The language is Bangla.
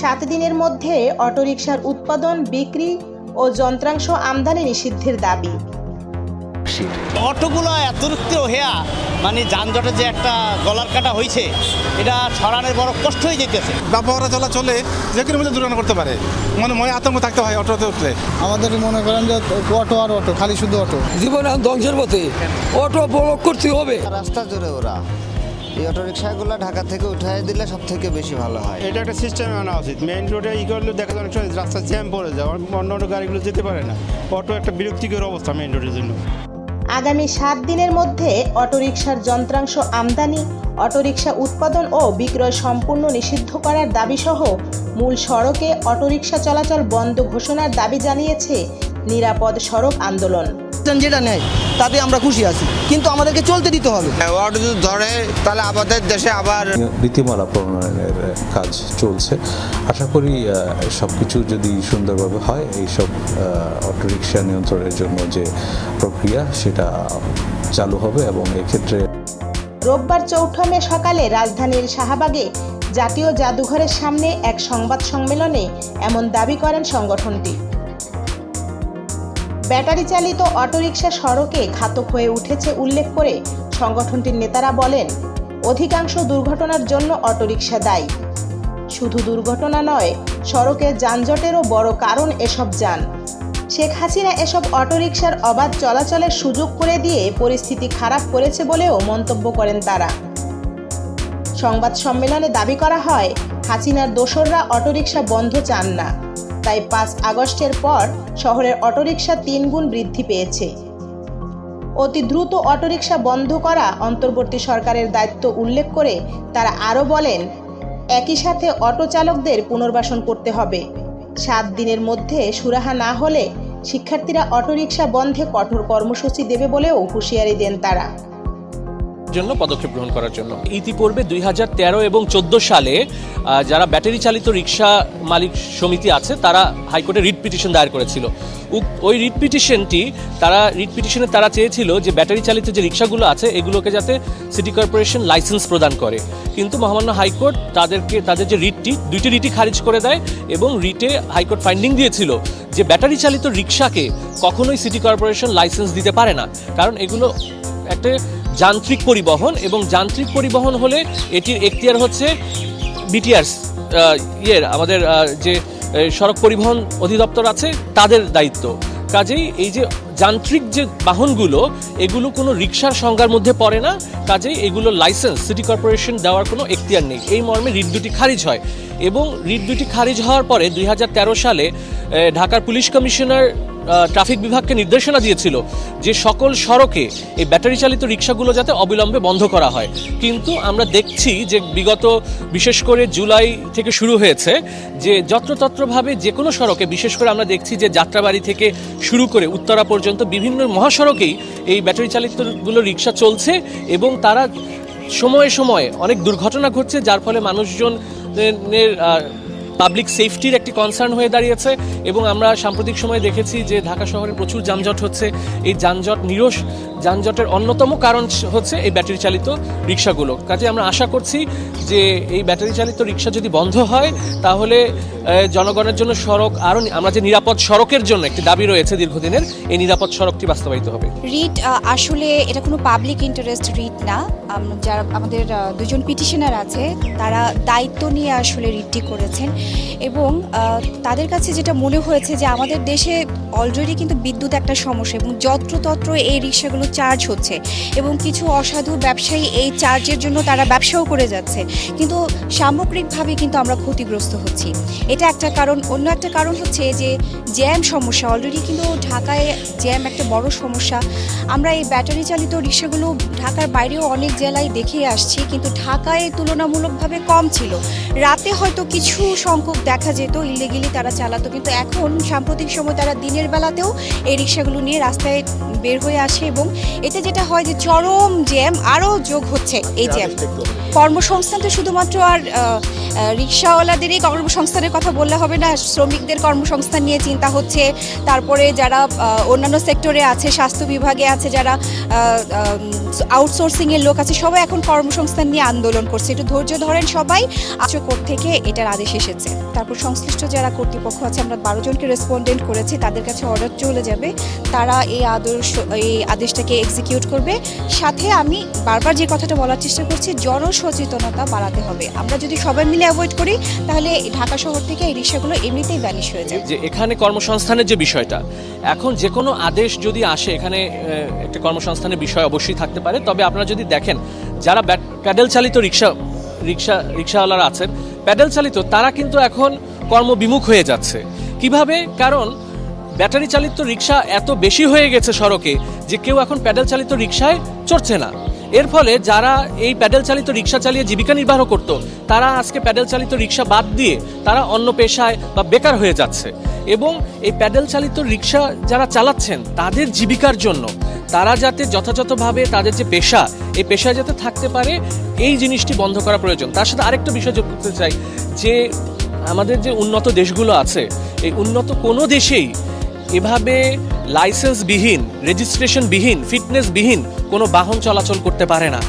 সাত দিনের মধ্যে অটোরিকশার উৎপাদন বিক্রি ও যন্ত্রাংশ আমদানি নিষিদ্ধের দাবি। অটোগুলো এতরিক্ত হেয়া মানে যানজটে যে একটা গলার কাটা হয়েছে এটা ছড়ানোর বড় কষ্ট হয়ে যেতেছে ব্যবহার চলাচলে যে কোনো মধ্যে দুর্ঘটনা করতে পারে। মানে মনে আতঙ্ক থাকতে হয় অটোতে উঠলে। আমাদের মনে করেন যে অটো আর অটো খালি শুধু অটো। জীবন এখন ধ্বংসের পথে অটো ব্লক করতে হবে। রাস্তা জুড়ে ওরা। এই অটো রিক্সাগুলো ঢাকা থেকে উঠাই দিলে সব থেকে বেশি ভালো হয়। এটা একটা সিস্টেমে আনা উচিত। মেইন রোডে ই করলে দেখা যায় অনেক সময় রাস্তা জ্যাম পড়ে যায় অন্য অন্য গাড়িগুলো যেতে পারে না। অটো একটা বিরক্তিকর অবস্থা মেইন রোডের জন্য। আগামী সাত দিনের মধ্যে অটোরিকশার যন্ত্রাংশ আমদানি অটোরিকশা উৎপাদন ও বিক্রয় সম্পূর্ণ নিষিদ্ধ করার দাবিসহ মূল সড়কে অটোরিকশা চলাচল বন্ধ ঘোষণার দাবি জানিয়েছে নিরাপদ সড়ক আন্দোলন। যেটা নেয় তাতে আমরা খুশি আছি কিন্তু আমাদেরকে চলতে দিতে হবে। যদি ধরে তাহলে আমাদের দেশে আবার নীতিমালা প্রণয়নের কাজ চলছে। আশা করি সব কিছু যদি সুন্দরভাবে হয় এইসব অটোরিকশা নিয়ন্ত্রণের জন্য যে প্রক্রিয়া সেটা চালু হবে এবং এক্ষেত্রে রোববার চৌঠা মে সকালে রাজধানীর শাহবাগে জাতীয় জাদুঘরের সামনে এক সংবাদ সম্মেলনে এমন দাবি করেন সংগঠনটি। ব্যাটারি চালিত অটোরিকশা সড়কে ঘাতক হয়ে উঠেছে উল্লেখ করে সংগঠনটির নেতারা বলেন, অধিকাংশ দুর্ঘটনার জন্য অটোরিকশা দায়ী। শুধু দুর্ঘটনা নয়, সড়কে যানজটেরও বড় কারণ এসব যান। শেখ হাসিনা এসব অটোরিকশার অবাধ চলাচলের সুযোগ করে দিয়ে পরিস্থিতি খারাপ করেছে বলেও মন্তব্য করেন তারা। সংবাদ সম্মেলনে দাবি করা হয়, হাসিনার দোসররা অটোরিকশা বন্ধ চান না। তাই পাঁচ আগস্টের পর শহরের অটোরিকশা তিনগুণ বৃদ্ধি পেয়েছে। অতি দ্রুত অটোরিকশা বন্ধ করা অন্তর্বর্তী সরকারের দায়িত্ব উল্লেখ করে তারা আরও বলেন, একই সাথে অটো চালকদের পুনর্বাসন করতে হবে। সাত দিনের মধ্যে সুরাহা না হলে শিক্ষার্থীরা অটোরিকশা বন্ধে কঠোর কর্মসূচি দেবে বলেও হুঁশিয়ারি দেন তারা। জন্য, পদক্ষেপ গ্রহণ করার জন্য। ইতিপূর্বে দুই হাজার তেরো এবং চোদ্দ সালে যারা ব্যাটারি চালিত রিক্সা মালিক সমিতি আছে, তারা হাইকোর্টে রিট পিটিশন দায়ের করেছিল। ওই রিট পিটিশনটি তারা রিট পিটিশনে তারা চেয়েছিল যে ব্যাটারি চালিত যে রিক্সাগুলো আছে, এগুলোকে যাতে সিটি কর্পোরেশন লাইসেন্স প্রদান করে। কিন্তু মহামান্য হাইকোর্ট তাদেরকে, তাদের যে রিটটি দুইটি রিটই খারিজ করে দেয় এবং রিটে হাইকোর্ট ফাইন্ডিং দিয়েছিল যে ব্যাটারি চালিত রিক্সাকে কখনোই সিটি কর্পোরেশন লাইসেন্স দিতে পারে না। কারণ এগুলো একটা যান্ত্রিক পরিবহন এবং যান্ত্রিক পরিবহন হলে এটির এখতিয়ার হচ্ছে বিটিআরস ইয়ের আমাদের যে সড়ক পরিবহন অধিদপ্তর আছে, তাদের দায়িত্ব। কাজেই এই যে যান্ত্রিক যে বাহনগুলো, এগুলো কোনো রিক্সার সংজ্ঞার মধ্যে পড়ে না। কাজেই এগুলো লাইসেন্স, সিটি কর্পোরেশন দেওয়ার কোনো এখতিয়ার নেই। এই মর্মে রিট দুটি খারিজ হয়। এবং রিট দুটি খারিজ হওয়ার পরে দুই হাজার তেরো সালে ঢাকার পুলিশ কমিশনার ট্রাফিক বিভাগকে নির্দেশনা দিয়েছিল যে সকল সড়কে এই ব্যাটারি চালিত রিক্সাগুলো যাতে অবিলম্বে বন্ধ করা হয়। কিন্তু আমরা দেখছি যে বিগত, বিশেষ করে জুলাই থেকে শুরু হয়েছে, যে যত্রতত্রভাবে যে কোনো সড়কে, বিশেষ করে আমরা দেখছি যে যাত্রাবাড়ি থেকে শুরু করে উত্তরা পর্যন্ত বিভিন্ন মহাসড়কেই এই ব্যাটারি চালিতগুলো রিক্সা চলছে এবং তারা সময়ে সময়ে অনেক দুর্ঘটনা ঘটছে, যার ফলে মানুষজনের পাবলিক সেফটির একটি কনসার্ন হয়ে দাঁড়িয়েছে এবং আমরা সাম্প্রতিক সময়ে দেখেছি যে ঢাকা শহরে প্রচুর যানজট হচ্ছে। এই যানজট নিরস, যানজটের অন্যতম কারণ হচ্ছে এই ব্যাটারি চালিত রিক্সাগুলো কাজে আমরা আশা করছি যে এই ব্যাটারি চালিত রিক্সা যদি বন্ধ হয়, তাহলে জনগণের জন্য সড়ক আরও আমরা যে নিরাপদ সড়কের জন্য একটি দাবি রয়েছে দীর্ঘদিনের, এই নিরাপদ সড়কটি বাস্তবায়িত হবে। রিট আসলে এটা কোনো পাবলিক ইন্টারেস্ট রিট না। যারা আমাদের দুজন পিটিশনার আছে, তারা দায়িত্ব নিয়ে আসলে রিটটি করেছেন। এবং তাদের কাছে যেটা মনে হয়েছে যে আমাদের দেশে অলরেডি কিন্তু বিদ্যুৎ একটা সমস্যা এবং যত্রতত্র এই রিক্সাগুলো চার্জ হচ্ছে এবং কিছু অসাধু ব্যবসায়ী এই চার্জের জন্য তারা ব্যবসাও করে যাচ্ছে। কিন্তু সামগ্রিকভাবে কিন্তু আমরা ক্ষতিগ্রস্ত হচ্ছি। এটা একটা কারণ। অন্য একটা কারণ হচ্ছে যে জ্যাম সমস্যা। অলরেডি কিন্তু ঢাকায় জ্যাম একটা বড় সমস্যা। আমরা এই ব্যাটারি চালিত রিক্সাগুলো ঢাকার বাইরেও অনেক জেলায় দেখে আসছি, কিন্তু ঢাকায় তুলনামূলকভাবে কম ছিল। রাতে হয়তো কিছু সংখ্যক দেখা যেত ইলিগেলি তারা চালাতো। কিন্তু এখন সাম্প্রতিক সময় তারা দিনের বেলাতেও এই রিক্সাগুলো নিয়ে রাস্তায় বের হয়ে আসে এবং এতে যেটা হয় যে চরম জ্যাম আরও যোগ হচ্ছে এই জ্যাম। কর্মসংস্থান তো শুধুমাত্র আর রিক্সাওয়ালাদেরই কর্মসংস্থানের কথা বললে হবে না শ্রমিকদের কর্মসংস্থান নিয়ে চিন্তা হচ্ছে। তারপরে যারা অন্যান্য সেক্টরে আছে স্বাস্থ্য বিভাগে আছে যারা আহ, আহ, আউটসোর্সিং এর লোক আছে সবাই এখন কর্মসংস্থান নিয়ে আন্দোলন করছে। একটু ধৈর্য ধরেন সবাই আজ কোর্ট থেকে এটার আদেশ এসেছে। তারপর সংশ্লিষ্ট যারা কর্তৃপক্ষ আছে আমরা বারো জনকে রেসপন্ডেন্ট করেছি তাদের কাছে অর্ডার চলে যাবে। তারা এই আদর্শ এই আদেশটাকে এক্সিকিউট করবে। সাথে আমি বারবার যে কথাটা বলার চেষ্টা করছি জনসচেতনতা বাড়াতে হবে। আমরা যদি সবাই মিলে অ্যাভয়েড করি তাহলে ঢাকা শহর থেকে এই রিক্সাগুলো এমনিতেই ব্যানিশ হয়ে যাবে। যে এখানে কর্মসংস্থানের যে বিষয়টা এখন যে কোনো আদেশ যদি আসে এখানে একটা কর্মসংস্থানের বিষয় অবশ্যই থাকতে পারে। তবে আপনারা যদি দেখেন, যারা প্যাডেল চালিত রিক্সা রিক্সা, রিক্সাওয়ালারা আছেন, প্যাডেল চালিত, তারা কিন্তু এখন কর্মবিমুখ হয়ে যাচ্ছে। কীভাবে? কারণ, ব্যাটারি চালিত রিক্সা এত বেশি হয়ে গেছে সড়কে যে কেউ এখন প্যাডেল চালিত রিক্সায় চড়ছে না। এর ফলে যারা এই প্যাডেল চালিত রিক্সা চালিয়ে জীবিকা নির্বাহ করত, তারা আজকে প্যাডেল চালিত রিক্সা বাদ দিয়ে তারা অন্য পেশায় বা বেকার হয়ে যাচ্ছে। এবং এই প্যাডেল চালিত রিক্সা যারা চালাচ্ছেন, তাদের জীবিকার জন্য তারা যাতে যথাযথভাবে তাদের যে পেশা, এই পেশায় যাতে থাকতে পারে, এই জিনিসটি বন্ধ করা প্রয়োজন। তার সাথে আরেকটা বিষয় যোগ করতে চাই, যে আমাদের যে উন্নত দেশগুলো আছে, এই উন্নত কোনো দেশেই এভাবে লাইসেন্সবিহীন, রেজিস্ট্রেশনবিহীন, ফিটনেসবিহীন কোনো বাহন চলাচল করতে পারে না।